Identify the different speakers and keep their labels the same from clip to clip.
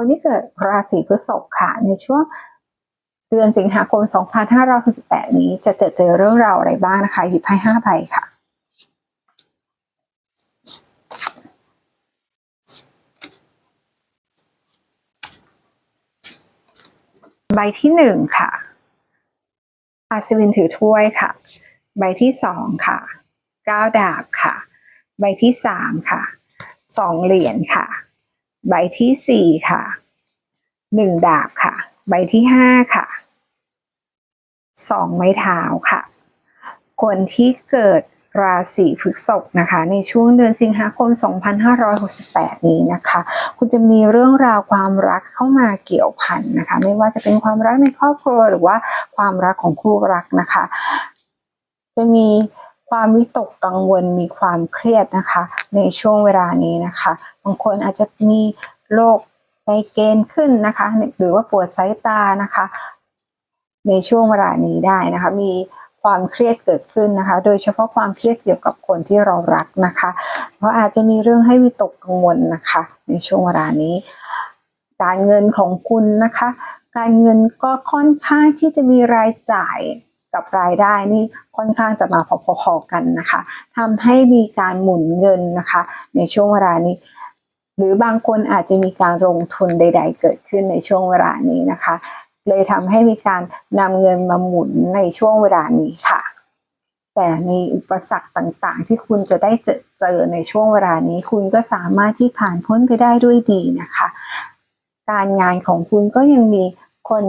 Speaker 1: คนที่เกิดราศีพฤษภค่ะ ในช่วงเดือนสิงหาคม 2568 นี้จะเจอเจอเรื่องราวอะไรบ้างนะคะ หยิบให้5ใบค่ะใบที่หนึ่งค่ะอาศวินถือถ้วยค่ะ ใบที่สองค่ะก้าวดาบค่ะ ใบที่สามค่ะ สองเหรียญค่ะ ใบที่สี่ค่ะหนึ่งดาบค่ะ ใบที่ห้าค่ะสองไม้เท้าค่ะ คนที่เกิดราศีพฤษภนะคะ ในช่วงเดือนสิงหาคม 2568 นี้นะคะ คุณจะมีเรื่องราวความรักเข้ามาเกี่ยวพันนะคะ ไม่ว่าจะเป็นความรักในครอบครัวหรือว่าความรักของคู่รักนะคะ จะมี ความวิตกกังวลมีความเครียดนะคะ ในช่วงเวลานี้นะคะ บางคนอาจจะมีโรคไมเกรนขึ้นนะคะ หรือว่าปวดสายตานะคะ ในช่วงเวลานี้ได้นะคะ มีความเครียดเกิดขึ้นนะคะ โดยเฉพาะความเครียดเกี่ยวกับคนที่เรารักนะคะ เพราะอาจจะมีเรื่องให้วิตกกังวลนะคะ ในช่วงเวลานี้ การเงินของคุณนะคะ การเงินก็ค่อนข้างที่จะมีรายจ่าย กับรายได้นี่ค่อนข้างจะมาพอๆกันนะคะทำให้มีการหมุนเงินนะคะ ในช่วงเวลานี้ หรือบางคนอาจจะมีการลงทุนใด ๆ เกิดขึ้นในช่วงเวลานี้นะคะ เลยทำให้มีการนำเงินมาหมุนในช่วงเวลานี้ค่ะ แต่มีอุปสรรคต่างๆ ที่คุณจะได้เจอเจอในช่วงเวลานี้ คุณก็สามารถที่ผ่านพ้นไปได้ด้วยดีนะคะ การงานของคุณก็ยังมีคน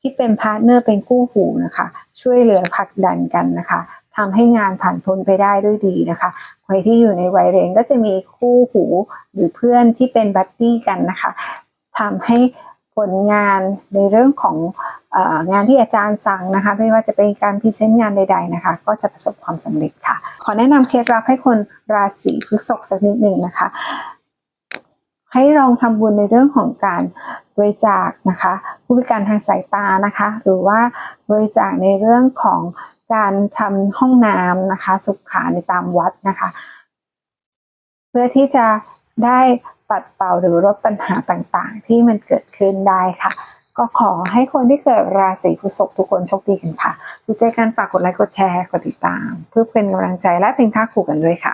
Speaker 1: ที่เป็นพาร์ทเนอร์เป็นคู่หูนะคะ ช่วยเหลือผลักดันกันนะคะทำให้งานผ่านพ้นไปได้ด้วยดีนะคะใครที่อยู่ในวัยเรียนก็จะมีคู่หูหรือเพื่อนที่เป็นบัดดี้กันนะคะทำให้ผลงานในเรื่องของอองานที่อาจารย์สั่งนะคะ ไม่ว่าจะเป็นการพรีเซนต์งานใด ๆนะคะ ก็จะประสบความสำเร็จค่ะ ขอแนะนำเคล็ดลับให้คนราศีพฤษภสักนิดหนึ่งนะคะ ให้ลองทำบุญในเรื่องของการบริจาคนะคะ ผู้พิการทางสายตานะคะ หรือว่าบริจาคในเรื่องของการทำห้องน้ำนะคะ สุขาในตามวัดนะคะ เพื่อที่จะได้ปัดเป่าหรือลดปัญหาต่างๆ ที่มันเกิดขึ้นได้ค่ะ ก็ขอให้คนที่เกิดราศีพฤษภทุกคนโชคดีกันค่ะดูใจกันฝากกดไลค์กดแชร์กดติดตาม เพื่อเป็นกำลังใจและเป็นค่าขู่กันด้วยค่ะ